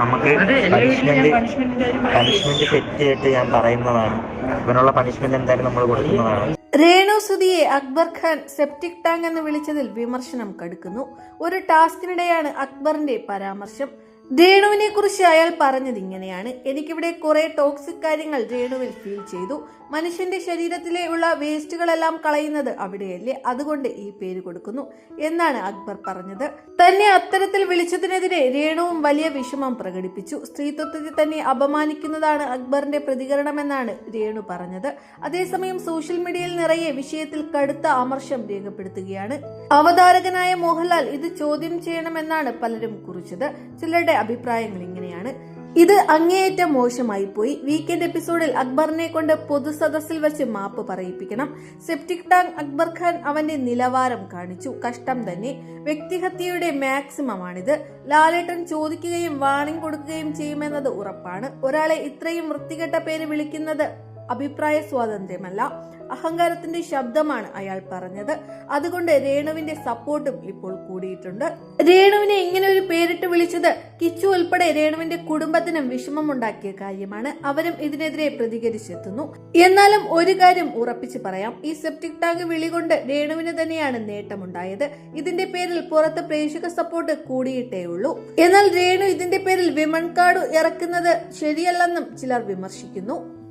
നമുക്ക് punishment punishment set ചെയ്തിട്ട് ഞാൻ പറയുന്നതാണ്. ഇവനുള്ള പണിഷ്മെന്റ് എന്തായാലും നമ്മൾ കൊടുക്കുന്നതാണ്. രേണു സുധിയെ അക്ബർ ഖാൻ സെപ്റ്റിക് ടാങ്ക് എന്ന് വിളിച്ചതിൽ വിമർശനം കടുക്കുന്നു. ഒരു ടാസ്കിനിടെയാണ് അക്ബറിന്റെ പരാമർശം. രേണുവിനെ കുറിച്ച് അയാൾ പറഞ്ഞത് ഇങ്ങനെയാണ്. എനിക്കിവിടെ കുറെ ടോക്സിക് കാര്യങ്ങൾ രേണുവിൽ ഫീൽ ചെയ്തു. മനുഷ്യന്റെ ശരീരത്തിലെ ഉള്ള വേസ്റ്റുകളെല്ലാം കളയുന്നത് അവിടെയല്ലേ? അതുകൊണ്ട് ഈ പേര് കൊടുക്കുന്നു. എന്നാണ് അക്ബർ പറഞ്ഞത്. തന്നെ അത്തരത്തിൽ വിളിച്ചതിനെതിരെ രേണുവും വലിയ വിഷമം പ്രകടിപ്പിച്ചു. സ്ത്രീത്വത്തെ തന്നെ അപമാനിക്കുന്നതാണ് അക്ബറിന്റെ പ്രതികരണമെന്നാണ് രേണു പറഞ്ഞത്. അതേസമയം സോഷ്യൽ മീഡിയയിൽ നിറയെ വിഷയത്തിൽ കടുത്ത അമർഷം രേഖപ്പെടുത്തുകയാണ്. അവതാരകനായ മോഹൻലാൽ ഇത് ചോദ്യം ചെയ്യണമെന്നാണ് പലരും കുറിച്ചത്. ചിലരുടെ അഭിപ്രായങ്ങൾ ഇങ്ങനെയാണ്. ഇത് അങ്ങേയറ്റം മോശമായി പോയി. വീക്കെൻഡ് എപ്പിസോഡിൽ അക്ബറിനെ കൊണ്ട് പൊതുസദസ്സിൽ വെച്ച് മാപ്പ് പറയിപ്പിക്കണം. സെപ്റ്റിക് ടാങ് അക്ബർ ഖാൻ അവന്റെ നിലവാരം കാണിച്ചു. കഷ്ടം തന്നെ. വ്യക്തിഹത്യയുടെ മാക്സിമം ആണിത് ലാലേട്ടൻ ചോദിക്കുകയും വാണിംഗ് കൊടുക്കുകയും ചെയ്യുമെന്നത് ഉറപ്പാണ്. ഒരാളെ ഇത്രയും വൃത്തികെട്ട പേര് വിളിക്കുന്നത് അഭിപ്രായ സ്വാതന്ത്ര്യമല്ല. അഹങ്കാരത്തിന്റെ ശബ്ദമാണ് അയാൾ പറഞ്ഞത്. അതുകൊണ്ട് രേണുവിന്റെ സപ്പോർട്ടും ഇപ്പോൾ കൂടിയിട്ടുണ്ട്. രേണുവിനെ ഇങ്ങനെ ഒരു പേരിട്ട് വിളിച്ചത് കിച്ചു ഉൾപ്പെടെ രേണുവിന്റെ കുടുംബത്തിനും വിഷമമുണ്ടാക്കിയ കാര്യമാണ്. അവരും ഇതിനെതിരെ പ്രതികരിച്ചെത്തുന്നു. എന്നാലും ഒരു കാര്യം ഉറപ്പിച്ചു പറയാം. ഈ സെപ്റ്റിക് ടാങ്ക് വിളികൊണ്ട് രേണുവിന് തന്നെയാണ് നേട്ടമുണ്ടായത്. ഇതിന്റെ പേരിൽ പുറത്ത് പ്രേക്ഷക സപ്പോർട്ട് കൂടിയിട്ടേ ഉള്ളൂ. എന്നാൽ രേണു ഇതിന്റെ പേരിൽ വിമൺ കാർഡ് ഇറക്കുന്നത് ശരിയല്ലെന്നും ചിലർ വിമർശിക്കുന്നു.